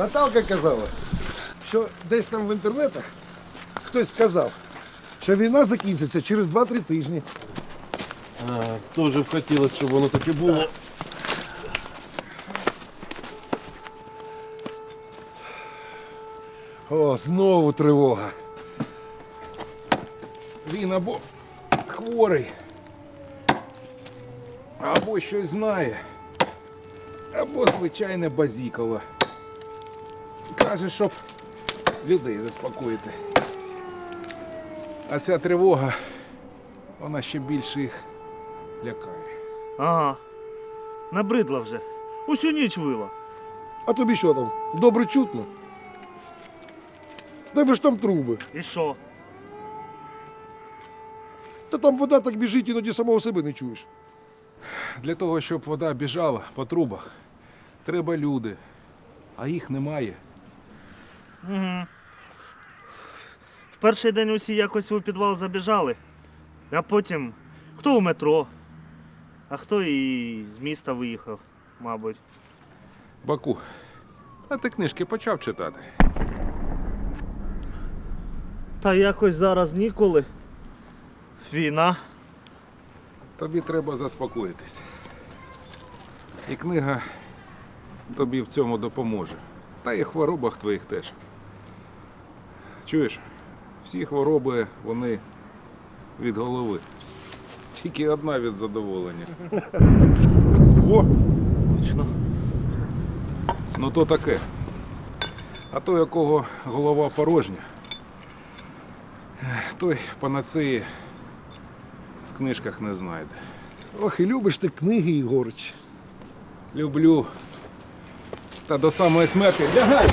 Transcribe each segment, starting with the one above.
Наталка казала, що десь там в інтернетах хтось сказав, що війна закінчиться через 2-3 тижні. Дуже б хотілося, щоб воно таке було. О, знову тривога. Він або хворий, або щось знає, або звичайне базікало. Каже, щоб людей заспокоїти. А ця тривога, вона ще більше їх лякає. Ага. Набридла вже. Усю ніч вила. А тобі що там? Добре чутно? В Тебе ж там труби. І що? Та там вода так біжить, іноді самого себе не чуєш. Для того, щоб вода біжала по трубах, треба люди, а їх немає. Угу. В перший день усі якось у підвал забіжали, а потім хто у метро, а хто і з міста виїхав, мабуть. Баку, а ти книжки почав читати? Та якось зараз ніколи. Війна. Тобі треба заспокоїтись. І книга тобі в цьому допоможе. Та і хворобах твоїх теж. Чуєш, всі хвороби вони від голови. Тільки одна від задоволення. О, Точно. Ну то таке. А той, у кого голова порожня, той панацеї в книжках не знайде. ох, і любиш ти книги, Ігорич. Люблю. Та до самої смерті лягай!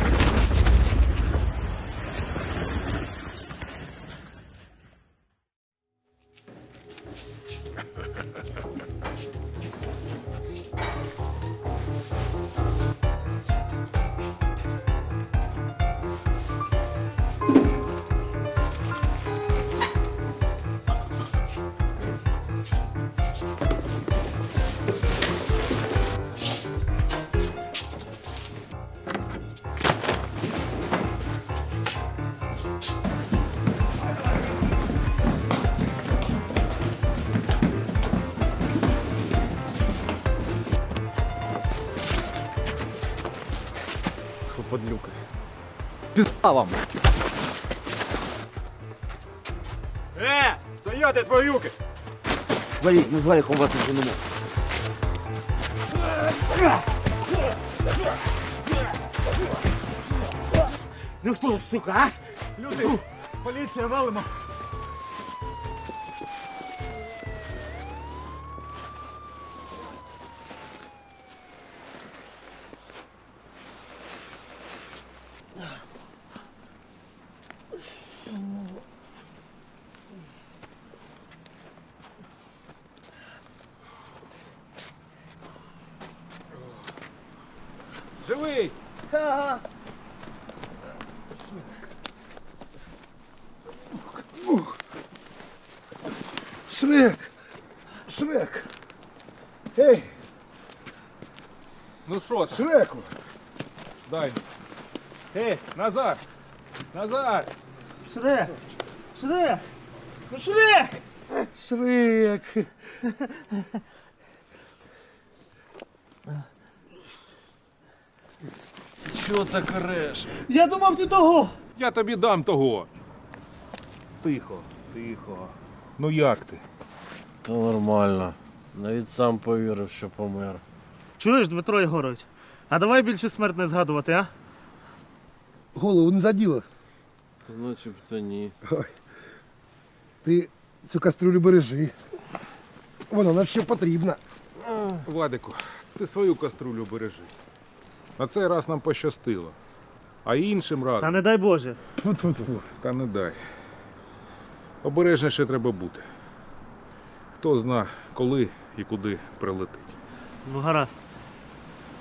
Подлюка. Пізда вам. Е! Стояти твоюки! Валіть, ми з Валіком вас не женемо. Ну що, сука, а? Люди! Поліція валимо! Живий! Шрек! Шрек! Ей, Ну що там? Шреку! Дай. Ей, Назар! Назар! Шрек! Шрек! Ну Шрек! Шрек! Що так реш? Я думав ти того! Я тобі дам того. Тихо, тихо. Ну як ти? Та нормально. Навіть сам повірив, що помер. Чуєш, Дмитро Єгорович? А давай більше смерть не згадувати, а? Голову не заділо. Та начебто ні. Ой. Ти цю кастрюлю бережи. Вона нам ще потрібна. Владику, ти свою каструлю бережи. На цей раз нам пощастило. А іншим разом. Та не дай Боже. Тьфу-тьфу-тьфу. та не дай. Обережніше треба бути. Хто зна, коли і куди прилетить. Ну гаразд.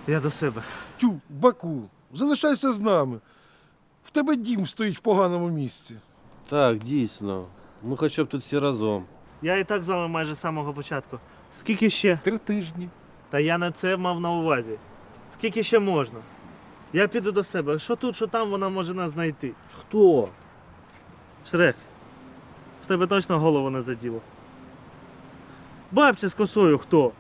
Я до себе. Тю, Баку, залишайся з нами. В тебе дім стоїть в поганому місці. Так, дійсно. Ми хоча б тут всі разом. Я і так з вами майже з самого початку. Скільки ще? Три тижні. Та я не це мав на увазі. Скільки ще можна? Я піду до себе. Що тут, що там, вона може нас знайти. Хто? Шрек, в тебе точно голову не заділо. Бабця з косою хто?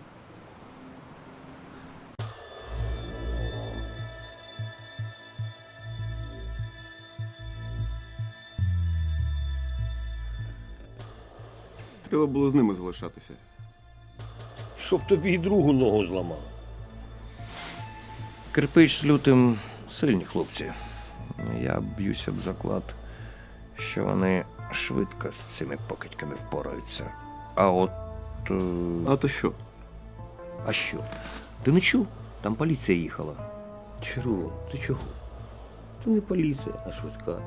Треба було з ними залишатися. Щоб тобі й другу ногу зламав. Кирпич з лютим сильні хлопці. Я б'юся б заклад, що вони швидко з цими покидьками впораються. А от. е, А то що? А що? Ти не чув? Там поліція їхала. Чого? Ти чого? Це не поліція, а швидка.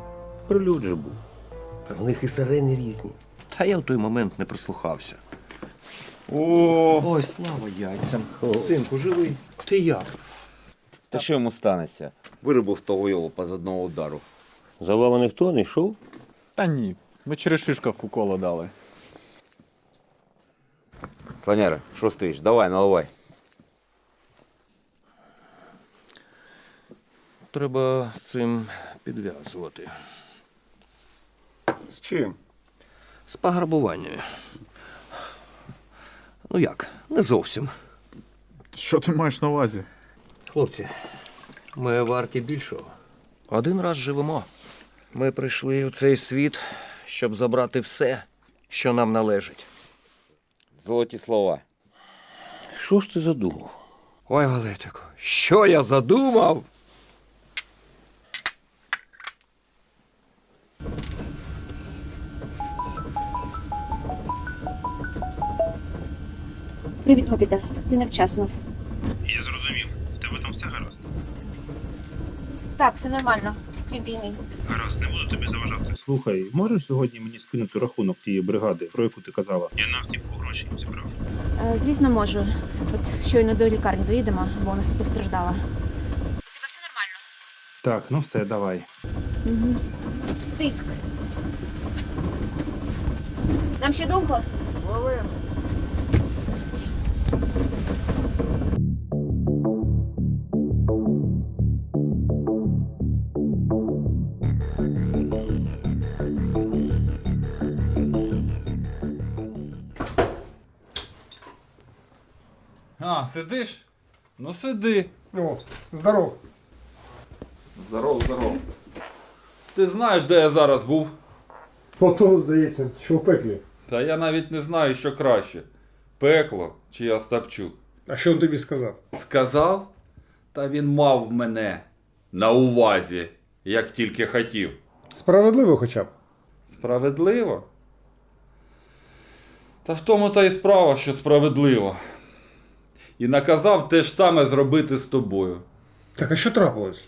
Прильот же був. А в них і сирени різні. Та я в той момент не прислухався. О, Ой, слава яйцям. Синку, живий. Ти як? та що йому станеться? Вирубив того йолопа з одного удару. За вами ніхто не йшов? Та ні, ми через шишкавку коло дали. Слоняра, що стоїш? Давай, наливай. Треба з цим підв'язувати. З чим? З пограбування. Ну як, не зовсім. Що ти маєш на увазі? Хлопці, ми варті більшого. Один раз живемо. Ми прийшли у цей світ, щоб забрати все, що нам належить. Золоті слова. Що ж ти задумав? Ой, Валетику, що я задумав? Привіт, Микита. Ти невчасно. Я зрозумів, в тебе там все гаразд. Так, все нормально. Війни. Гаразд, не буду тобі заважати. Слухай, можеш сьогодні мені скинути рахунок тієї бригади, про яку ти казала? Я на автівку гроші зібрав. Е, звісно, можу. От щойно до лікарні доїдемо, бо вона тут постраждала. У тебе все нормально? Так, ну все, давай. Угу. Тиск. Нам ще довго? А, сидиш? Ну сиди. О, здоров. Здоров, здоров. Ти знаєш, де я зараз був? Потім, здається, що в пеклі. Та я навіть не знаю, що краще. Пекло чи Остапчук. А що він тобі сказав? Сказав? Та він мав мене на увазі, як тільки хотів. Справедливо хоча б. Справедливо? Та в тому та й справа, що справедливо. І наказав те ж саме зробити з тобою. Так а що трапилось?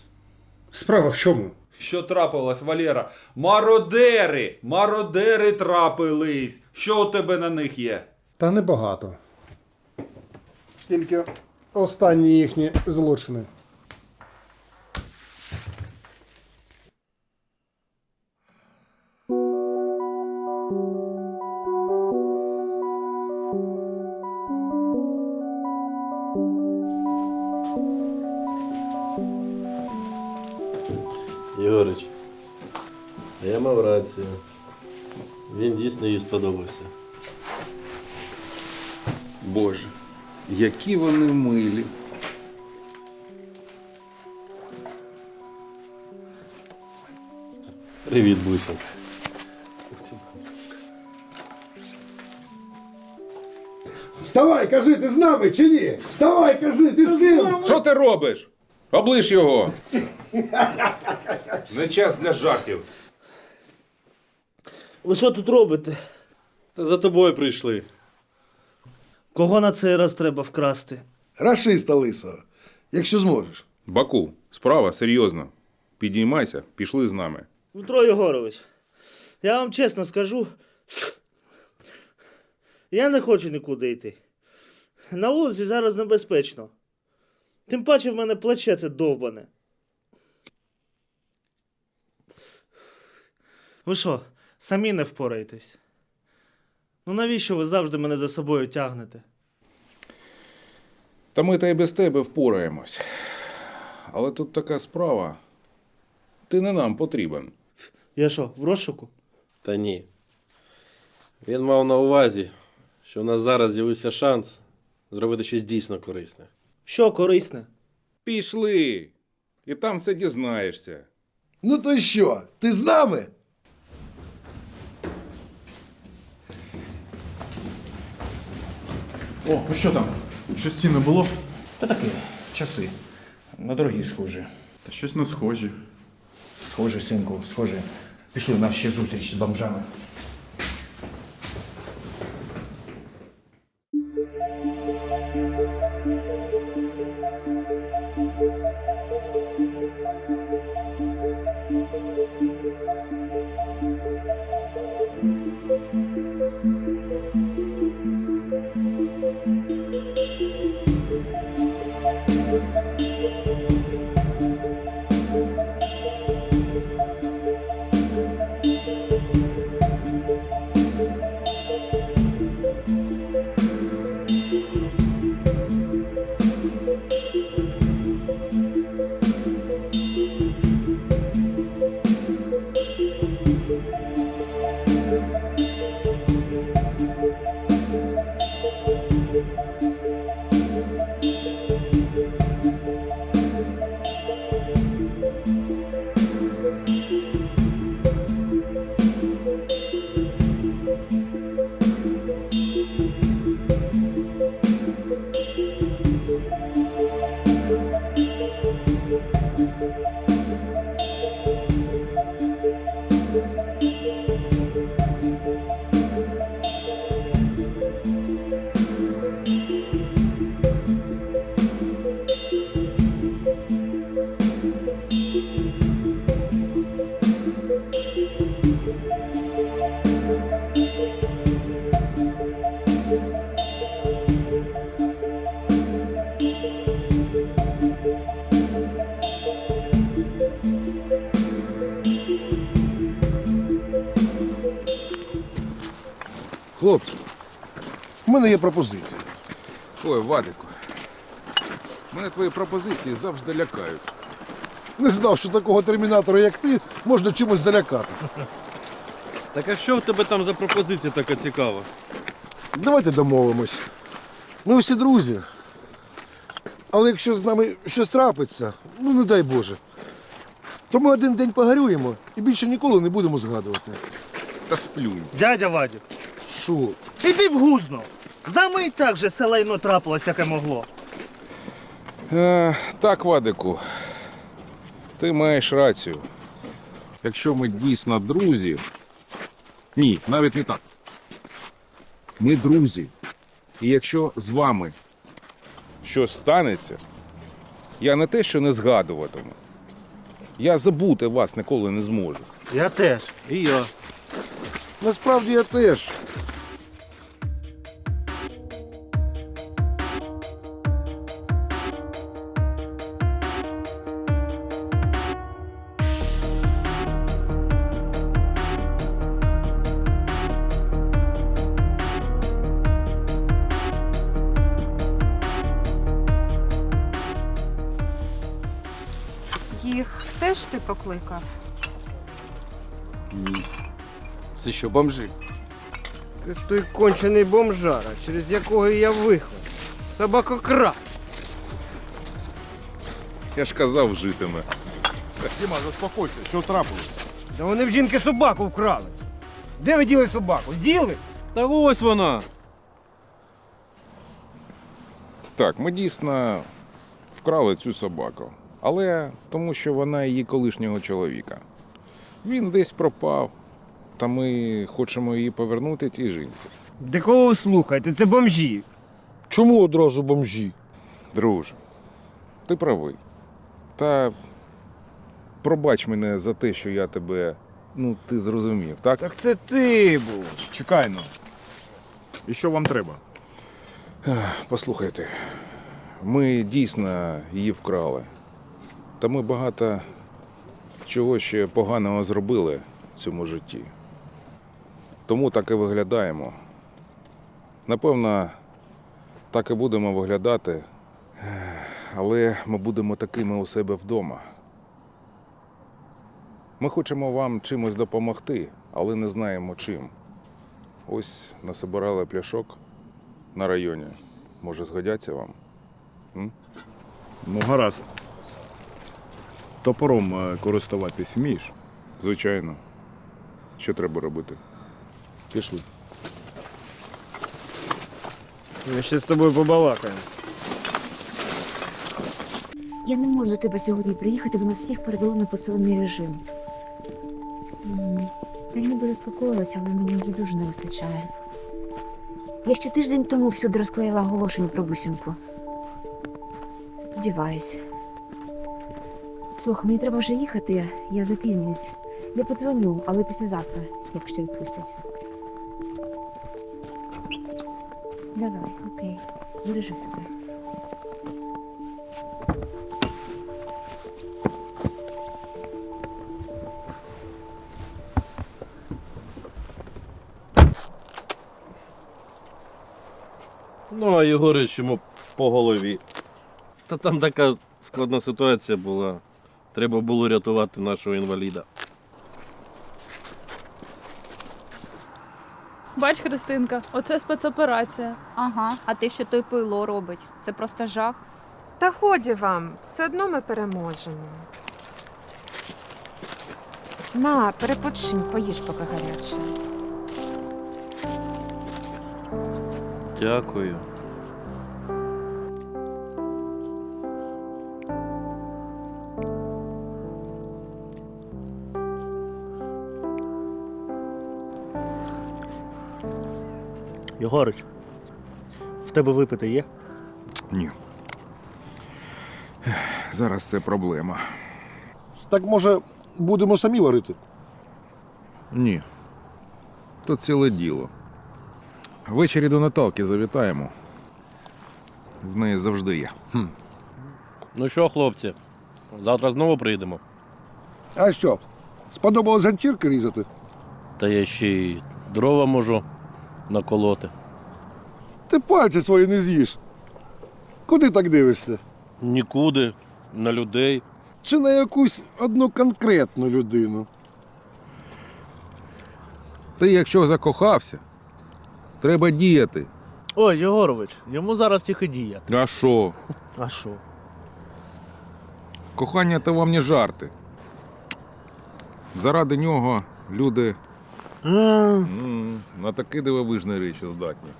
Справа в чому? Що трапилось, Валера? Мародери! Мародери трапились! Що у тебе на них є? Та небагато. Тільки останні їхні злочини. Сподобався. Боже, які вони милі. Привіт, Буся. Вставай, кажи, ти з нами чи ні? Вставай, кажи, ти з ким? Що ти робиш? Облиш його. Не час для жартів. Ви що тут робите? Та за тобою прийшли. Кого на цей раз треба вкрасти? Рашиста лисого, якщо зможеш. Баку, справа серйозно. Підіймайся, пішли з нами. Дмитро Єгорович, я вам чесно скажу. Я не хочу нікуди йти. На вулиці зараз небезпечно. Тим паче в мене плече це довбане. Ви що, самі не впораєтесь? Ну навіщо ви завжди мене за собою тягнете? Та ми та й без тебе впораємось. Але тут така справа. Ти не нам потрібен. Я що, в розшуку? Та ні. Він мав на увазі, що у нас зараз з'явився шанс зробити щось дійсно корисне. Що корисне? Пішли! І там все дізнаєшся. Ну то й що? Ти з нами? О, ну що там? Щось цінне було? Та таке, часи. На дорогі схожі. Та щось не схожі. Схожі, синку, схожі. Пішли, у нас ще зустріч з бомжами. Мене є пропозиція. Ой, Вадику. Мене твої пропозиції завжди лякають. Не знав, що такого термінатора, як ти, можна чимось залякати. Так а що в тебе там за пропозиція така цікава? Давайте домовимось. Ми всі друзі. Але якщо з нами щось трапиться, ну не дай Боже, то ми один день погорюємо і більше ніколи не будемо згадувати. Та сплюнь. Дядя Вадік, Що? іди в гузно. З нами і так же все лайно трапилось, яке могло. Е, так, Вадику. Ти маєш рацію. Якщо ми дійсно друзі. Ні, навіть не так. Ми друзі. І якщо з вами щось станеться, я не те, що не згадуватиму. Я забути вас ніколи не зможу. Я теж. І я. Насправді я теж. Покликав? Це що, бомжи? Це той кончений бомжара, через якого я вихов. Собакократ. Я ж казав, житиме. Діма, заспокойся, що трапилось? Та вони в жінки собаку вкрали. Де ви діли собаку? З'їли? Та ось вона. Так, ми дійсно вкрали цю собаку. Але тому, що вона її колишнього чоловіка. Він десь пропав, та ми хочемо її повернути тій жінці. Де кого ви слухаєте? Це бомжі. Чому одразу бомжі? Друже, ти правий. Та пробач мене за те, що я тебе. Ну, ти зрозумів, так? Так це ти був. Чекай ну. І що вам треба? Послухайте, ми дійсно її вкрали. Та ми багато чого ще поганого зробили в цьому житті. Тому так і виглядаємо. Напевно, так і будемо виглядати, але ми будемо такими у себе вдома. Ми хочемо вам чимось допомогти, але не знаємо чим. Ось насобирали пляшок на районі. Може, згодяться вам? Ну, гаразд. Топором е, користуватись вмієш? Звичайно. Що треба робити? Пішли. Ми ще з тобою побалакаємо. Я не можу до тебе сьогодні приїхати, бо нас всіх передали на посилений режим. М, Я ніби заспокоїлася, але мені її дуже не вистачає. Я ще тиждень тому всюди розклеїла оголошення про бусинку. Сподіваюсь. Слухай, мені треба вже їхати, я запізнююсь. Я подзвоню, але післязавтра, якщо відпустять. Давай, окей. Бережи себе. Ну, а Єгорич йому по голові. Та там така складна ситуація була. Треба було рятувати нашого інваліда. Бач, Христинка, оце спецоперація. Ага, а те, що той пило робить, це просто жах. Та ході вам, все одно ми переможемо. На, перепочинь, поїж поки гаряче. Дякую. Єгорич, в тебе випити є? Ні. Зараз це проблема. Так може будемо самі варити? Ні. То ціле діло. Ввечері до Наталки завітаємо. В неї завжди є. Ну що, хлопці, завтра знову прийдемо. А що? Сподобалось ганчірки різати? Та я ще й дрова можу наколоти. Ти пальці свої не з'їш. Куди так дивишся? Нікуди, на людей. Чи на якусь одну конкретну людину? Ти якщо закохався, треба діяти. Ой, Єгорович, йому зараз тільки діяти. А що? А що? Кохання то вам не жарти. Заради нього люди м, на такі дивовижні речі здатні.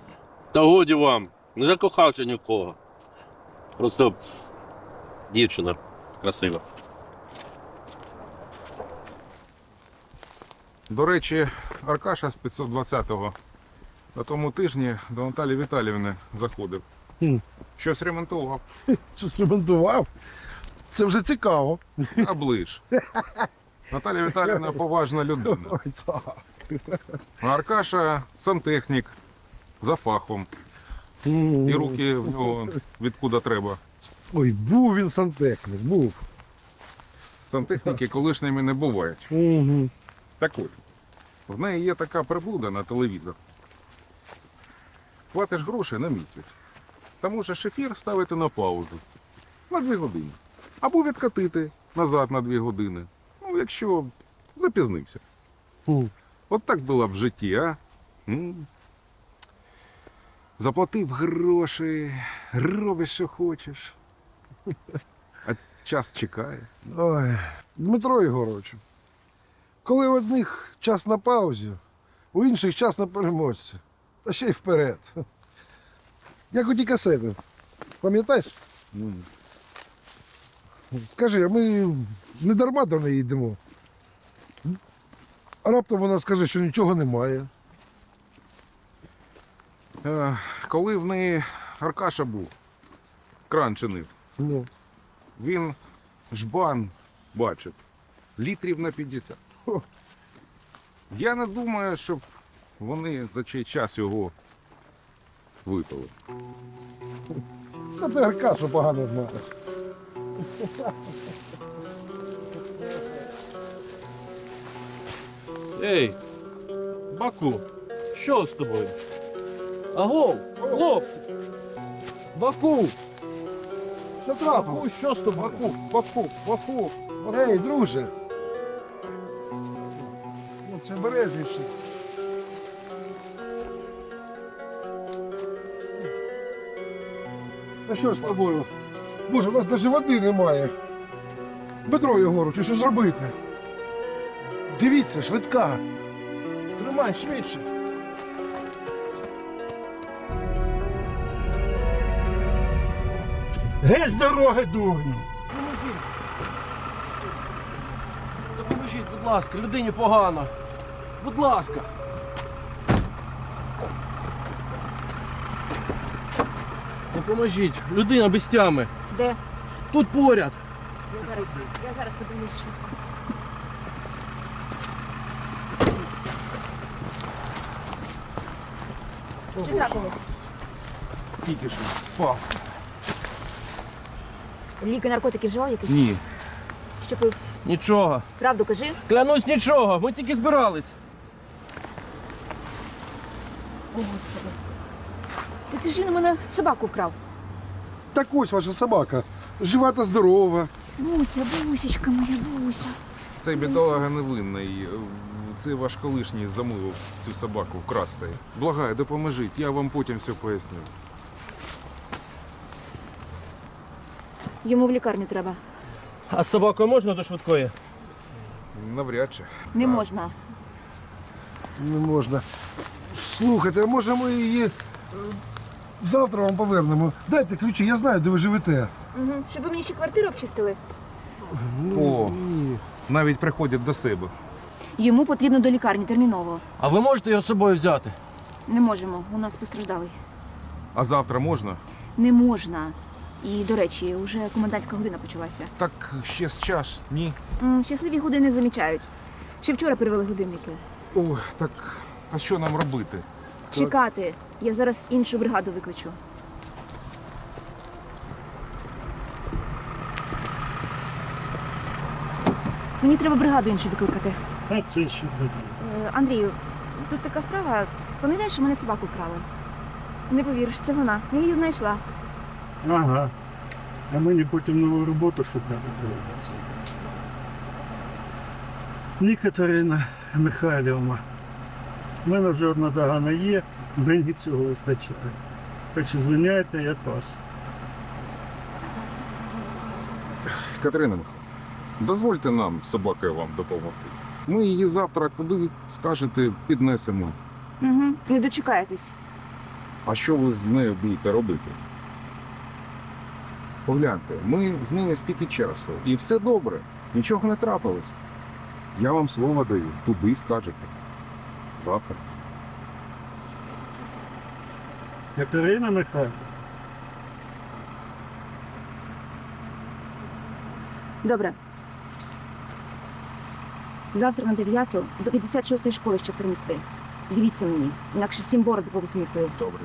Та годі вам, не закохався нікого. Просто дівчина красива. До речі, Аркаша з 520-го на тому тижні до Наталі Віталіївни заходив. Хм. Щось ремонтував. Щось ремонтував? Це вже цікаво. А ближ. Наталя Віталіївна поважна людина. Ой, так. А Аркаша сантехнік за фахом. І руки в нього відкуди треба. Ой, був він сантехник, був. Сантехніки колишніми не бувають. Угу. Так от, в неї є така приблуда на телевізор. Платиш гроші на місяць. Та можеш ефір ставити на паузу на дві години. Або відкатити назад на дві години. Ну, якщо запізнився. От так було в житті, а? Заплатив гроші, робиш, що хочеш. А час чекає. Ой, Дмитро Єгоровичу, коли в одних час на паузі, у інших час на переможці. Та ще й вперед. Як у ті касети. Пам'ятаєш? Скажи, а ми не дарма до неї йдемо. А раптом вона скаже, що нічого немає. Е, Коли в неї Аркаша був, кран чинив, Ну, він жбан бачив, літрів на 50. Хо. Я не думаю, щоб вони за чий час його випили. а ти Аркашу погано знаєш. Ей, Баку, що з тобою? Аго, хлопці! Баку! Що трапилось? що з тобою? Баку, баку, баку. Ей, друже. Ну, це обережніше. Та що з тобою? Боже, у нас навіть води немає. Петро Єгорович, що ж робити? Дивіться, швидка. Тримай швидше. Геть з дороги, дурню! Допоможіть, будь ласка, людині погано. Будь ласка. Допоможіть, людина без тями. Де? Тут поряд. Я зараз, я зараз подивлюсь швидко. Що трапилось? Тільки що. Впав. Ліки наркотики вживав якісь? Ні. Що пив? Нічого. Правду кажи. Клянусь нічого, ми тільки збирались. О, Господи. Ти, ти ж він у мене собаку вкрав. Так ось ваша собака. Жива та здорова. Буся, бусечка моя, буся. Цей бідолага невинний. Це ваш колишній замовив цю собаку вкрасти. Благаю, допоможіть, я вам потім все поясню. Йому в лікарню треба. А з собакою можна до швидкої? Навряд чи. Не можна. Не можна. Слухайте, а може ми її е, завтра вам повернемо. Дайте ключі, я знаю, де ви живете. Угу. Щоб ви мені ще квартиру обчистили. О, Ні. навіть приходять до себе. Йому потрібно до лікарні терміново. А ви можете його з собою взяти? Не можемо, у нас постраждалий. А завтра можна? Не можна. І, до речі, уже комендантська година почалася. Так ще з час, ні. М, Щасливі години замічають. Ще вчора перевели годинники. О, так а що нам робити? Чекати. Я зараз іншу бригаду викличу. Мені треба бригаду іншу викликати. А це ще Е, Андрію, тут така справа. Пам'ятаєш, що мене собаку вкрали? Не повіриш, це вона. Я її знайшла. Ага. А мені потім нову роботу шукати доведеться. Ні, Катерина Михайлівна. У мене вже одна догана є, мені цього вистачає. Так що звиняйте, я пас. Катерина Михайлівна, дозвольте нам з собакою вам допомогти. Ми її завтра куди скажете, піднесемо. Угу. Не дочекаєтесь. А що ви з нею будете робити? Погляньте, ми з нею стільки часу, і все добре, нічого не трапилось. Я вам слово даю, туди скажете. Завтра. Катерина Михайлівна. Добре. Завтра на 9 до 56-ї школи, щоб принести. Дивіться мені, інакше всім бороду повисмікую. Добре.